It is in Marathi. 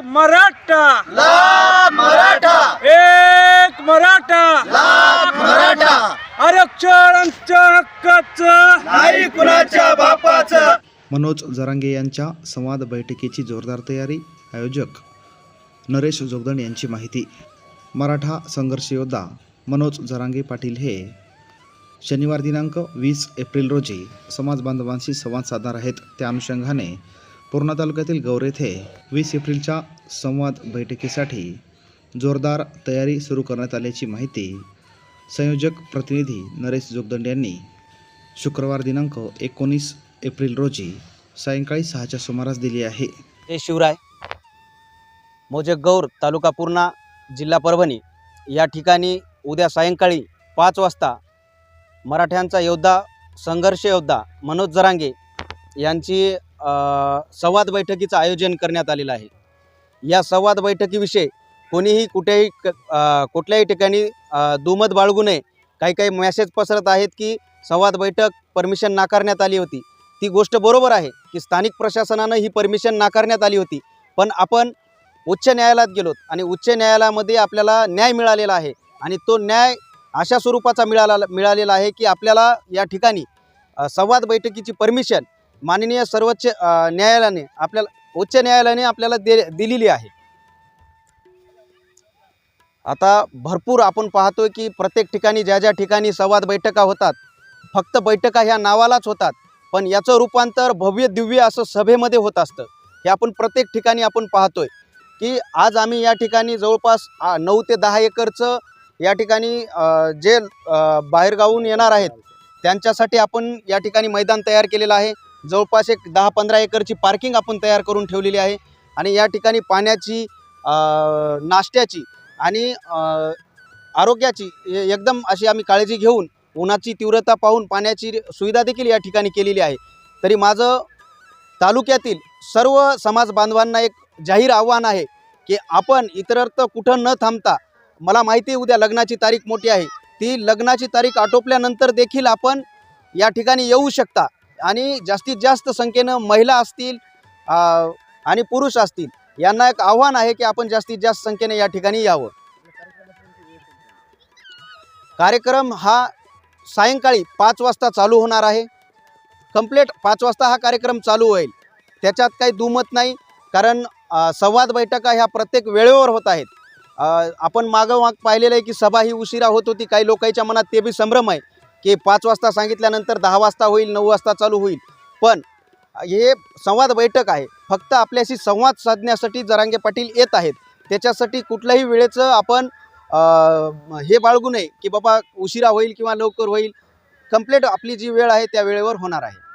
एक मराठा. लाख मराठा. एक मराठा. लाख मराठा. आरक्षणाच्या हक्काचं. नाही कुणाच्या बापाचं. मनोज जरांगे यांच्या संवाद बैठकीची जोरदार तयारी आयोजक नरेश जोगदण यांची माहिती. मराठा संघर्ष योद्धा मनोज जरांगे पाटील हे शनिवार दिनांक वीस एप्रिल रोजी समाज बांधवांशी संवाद साधणार आहेत. त्या अनुषंगाने पूर्णा तालुक्यातील गौर येथे वीस एप्रिलच्या संवाद बैठकीसाठी जोरदार तयारी सुरू करण्यात आल्याची माहिती संयोजक प्रतिनिधी नरेश जोगदंड यांनी शुक्रवार दिनांक एकोणीस एप्रिल रोजी सायंकाळी सहाच्या सुमारास दिली आहे. हे शिवराय. मोजे गौर तालुका पूर्णा जिल्हा परभणी. या ठिकाणी उद्या सायंकाळी पाच वाजता मराठ्यांचा योद्धा संघर्ष योद्धा मनोज जरांगे यांची संवाद बैठकीचं आयोजन करण्यात आलेलं आहे. या संवाद बैठकीविषयी कोणीही कुठेही क कुठल्याही ठिकाणी दुमत बाळगू नये. काही काही मॅसेज पसरत आहेत की संवाद बैठक परमिशन नाकारण्यात आली होती. ती गोष्ट बरोबर आहे की स्थानिक प्रशासनानं ही परमिशन नाकारण्यात आली होती. पण आपण उच्च न्यायालयात गेलोत आणि उच्च न्यायालयामध्ये आपल्याला न्याय मिळालेला आहे आणि तो न्याय अशा स्वरूपाचा मिळाला मिळालेला आहे की आपल्याला या ठिकाणी संवाद बैठकीची परमिशन माननीय सर्वोच्च न्यायालयाने आपल्याला उच्च न्यायालयाने आपल्याला दे दिलेली आहे. आता भरपूर आपण पाहतोय की प्रत्येक ठिकाणी ज्या ज्या ठिकाणी संवाद बैठका होतात फक्त बैठका ह्या नावालाच होतात पण याचं रूपांतर भव्य दिव्य असं सभेमध्ये होत असतं. हे आपण प्रत्येक ठिकाणी आपण पाहतोय की आज आम्ही या ठिकाणी जवळपास नऊ ते दहा एकरचं या ठिकाणी जे बाहेरगावून येणार आहेत त्यांच्यासाठी आपण या ठिकाणी मैदान तयार केलेलं आहे. जवळपास एक दहा पंधरा एकरची पार्किंग आपण तयार करून ठेवलेली आहे. आणि या ठिकाणी पाण्याची नाश्त्याची आणि आरोग्याची एकदम अशी आम्ही काळजी घेऊन उन्हाची तीव्रता पाहून पाण्याची सुविधा देखील या ठिकाणी केलेली आहे. तरी माझं तालुक्यातील सर्व समाज बांधवांना एक जाहीर आव्हान आहे की आपण इतरत्र कुठं न थांबता मला माहिती आहे उद्या लग्नाची तारीख मोठी आहे ती लग्नाची तारीख आटोपल्यानंतर देखील आपण या ठिकाणी येऊ शकता. आणि जास्तीत जास्त संख्येनं महिला असतील आणि पुरुष असतील यांना एक आव्हान आहे की आपण जास्तीत जास्त संख्येने या ठिकाणी यावं. कार्यक्रम हा सायंकाळी पाच वाजता चालू होणार आहे. कंप्लीट पाच वाजता हा कार्यक्रम चालू होईल. त्याच्यात काही दुमत नाही कारण संवाद बैठका ह्या प्रत्येक वेळेवर होत आहेत. आपण मागं माग पाहिलेलं आहे की सभा ही उशिरा होत होती काही लोकांच्या मनात ते बी संभ्रम आहे. की पाच वाजता सांगितल्यानंतर दहा वाजता होईल नऊ वाजता चालू होईल. पण हे संवाद बैठक आहे. फक्त आपल्याशी संवाद साधण्यासाठी जरांगे पाटील येत आहेत. त्याच्यासाठी कुठल्याही वेळेचं आपण हे बाळगू नये की बाबा उशिरा होईल किंवा लवकर होईल. कंप्लेट आपली जी वेळ आहे त्या वेळेवर होणार आहे.